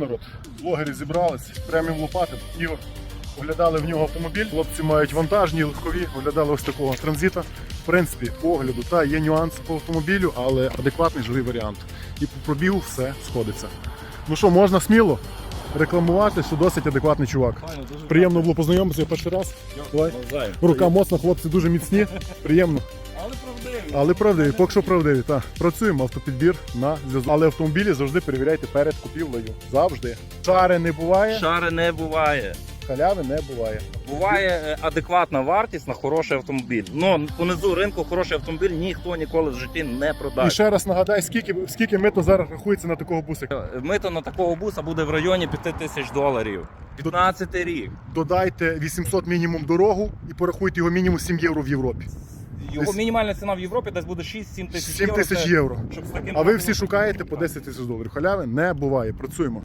Народ, блогери зібрались, преміум лопати і оглядали в нього автомобіль. Хлопці мають вантажні, легкові, оглядали ось такого транзита. В принципі, по огляду, та є нюанси по автомобілю, але адекватний живий варіант. І по пробігу все сходиться. Ну що, можна сміло рекламувати, що досить адекватний чувак. Приємно було познайомитися перший раз. Давай. Рука моцна, хлопці дуже міцні. Приємно. Але правдиві. Поки що правдиві. Так, працюємо автопідбір на зв'язок. Але автомобілі завжди перевіряйте перед купівлею. Завжди. Шари не буває, Шари не буває. халяви не буває. Буває е, адекватна вартість на хороший автомобіль. Ну, понизу ринку хороший автомобіль ніхто ніколи в житті не І продасть. ще раз нагадай, скільки, скільки мито зараз рахується на такого бусика. Мито на такого буса буде в районі 5 тисяч доларів. 15 рік. Додайте 800 мінімум дорогу і порахуйте його мінімум 7 євро в Європі. Його Десь- мінімальна ціна в Європі десь буде 6-7 тисяч 7 євро. тисяч Це- євро. щоб з таким А ви всі шукаєте по 10 тисяч доларів. Халяви не буває. Працюємо.